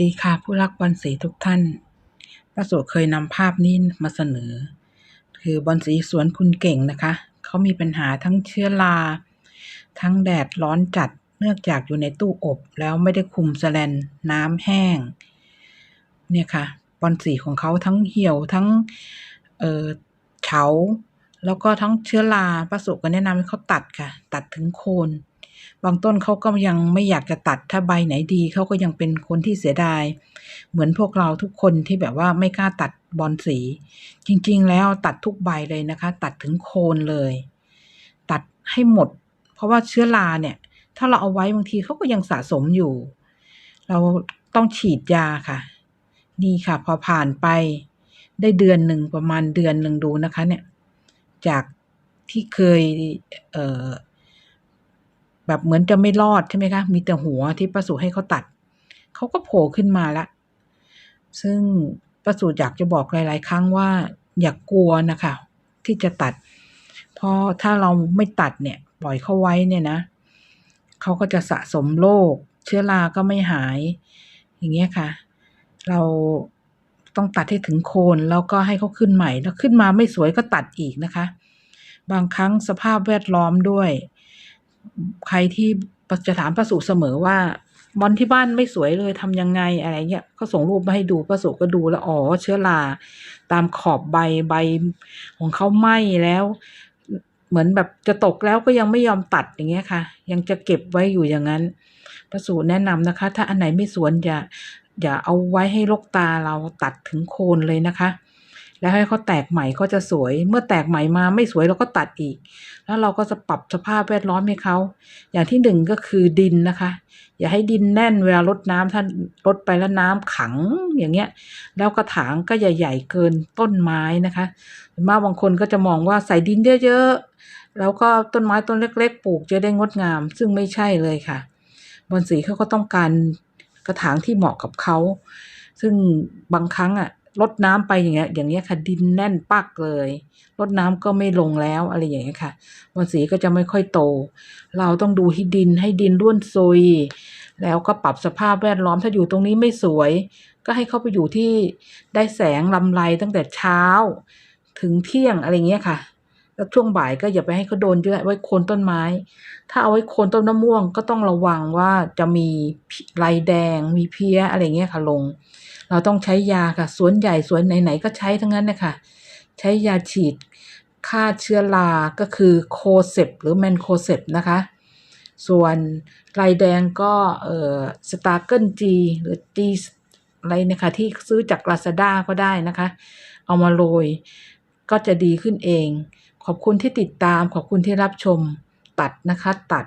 ดีค่ะผู้รักบอลสีทุกท่านป้าสุเคยนำภาพนี้มาเสนอ คือบอลสีสวนคุณเก่งนะคะ เขามีปัญหาทั้งเชื้อรา ทั้งแดดร้อนจัด เนื่องจากอยู่ในตู้อบ แล้วไม่ได้คุมแสแลนน้ำแห้ง เนี่ยค่ะ บอลสีของเขาทั้งเหี่ยวทั้ง เอ่อเฉา แล้วก็ทั้งเชื้อราป้าสุก็แนะนำให้เขาตัดค่ะ ตัดถึงโคน บางต้นเขาก็ยังไม่อยากจะตัดถ้าใบไหนดีเขาก็ยังเป็นคนที่เสียดาย เหมือนพวกเราทุกคนที่แบบว่าไม่กล้าตัดบอลสี จริงๆ แล้วตัดทุกใบเลยนะคะ ตัดถึงโคนเลย ตัดให้หมด เพราะว่าเชื้อราเนี่ย ถ้าเราเอาไว้บางทีเขาก็ยังสะสมอยู่ เราต้องฉีดยาค่ะ นี่ค่ะ พอผ่านไปได้เดือนหนึ่งประมาณเดือนหนึ่งดูนะคะ เนี่ย จากที่เคยเอ่อ แบบเหมือนจะไม่รอดใช่ไหมคะ มีแต่หัวที่ป้าสุให้เขาตัด เขาก็โผล่ขึ้นมาละ ซึ่งป้าสุอยากจะบอกหลาย ๆ ครั้งว่า อย่ากกลัวนะคะ ที่จะตัด เพราะถ้าเราไม่ตัดเนี่ย ปล่อยเขาไว้เนี่ยนะ เขาก็จะสะสมโรคเชื้อราก็ไม่หาย อย่างเงี้ยค่ะ เราต้องตัดให้ถึงโคนแล้วก็ให้เขาขึ้นใหม่ แล้วขึ้นมาไม่สวยก็ตัดอีกนะคะ บางครั้งสภาพแวดล้อมด้วย ใครที่จะถามป้าสุเสมอว่าบอลที่บ้านไม่สวยเลยทำยังไงอะไรเงี้ยก็ส่งรูปมาให้ดูป้าสุก็ดูแล้วอ๋อเชื้อราตามขอบใบใบของเขาไหม้แล้ว เหมือนแบบจะตกแล้วก็ยังไม่ยอมตัดอย่างเงี้ยค่ะ ยังจะเก็บไว้อยู่อย่างนั้นป้าสุแนะนำนะคะ ถ้าอันไหนไม่สวนอย่าอย่าเอาไว้ให้ลกตาเราตัดถึงโคนเลยนะคะ แล้วให้เขาแตกใหม่ก็จะสวย เมื่อแตกใหม่มาไม่สวยเราก็ตัดอีก แล้วเราก็จะปรับสภาพแวดล้อมให้เขา อย่างที่หนึ่งก็คือดินนะคะ อย่าให้ดินแน่นเวลารดน้ำถ้านรดไปแล้วน้ำขังอย่างเงี้ย แล้วกระถางก็ใหญ่ ๆ เกินต้นไม้นะคะมาบางคนก็จะมองว่าใส่ดินเยอะๆ แล้วก็ต้นไม้ต้นเล็ก ๆ ปลูกจะได้งดงาม ซึ่งไม่ใช่เลยค่ะ บอนสีเขาก็ต้องการกระถางที่เหมาะกับเขา ซึ่งบางครั้งอะ รดน้ำไปอย่างเงี้ยอย่างเงี้ยค่ะดินแน่นปักเลยรดน้ำก็ไม่ลงแล้วอะไรอย่างเงี้ยค่ะบอนสีก็จะไม่ค่อยโต เราต้องดูที่ดินให้ดินร่วนซุย แล้วก็ปรับสภาพแวดล้อมถ้าอยู่ตรงนี้ไม่สวย ก็ให้เขาไปอยู่ที่ได้แสงลำไรตั้งแต่เช้า ถึงเที่ยงอะไรเงี้ยค่ะแล้วช่วงบ่ายก็อย่าไปให้เขาโดนเยอะไว้โคนต้นไม้ ถ้าเอาไว้โคนต้นมะม่วงก็ต้องระวังว่าจะมีลายแดงมีเพี้ยอะไรเงี้ยค่ะลง เราต้องใช้ยาค่ะสวนใหญ่สวนไหนๆก็ใช้ทั้งนั้นนะคะใช้ยาฉีดฆ่าเชื้อราก็คือโคเซปหรือแมนโคเซปนะคะ ส่วนลายแดงก็เอ่อสตาร์เกิลจีหรือจีอะไรนะคะที่ซื้อจากลาซาด้าก็ได้นะคะ เอามาโรยก็จะดีขึ้นเอง ขอบคุณที่ติดตามขอบคุณที่รับชมตัดนะคะตัด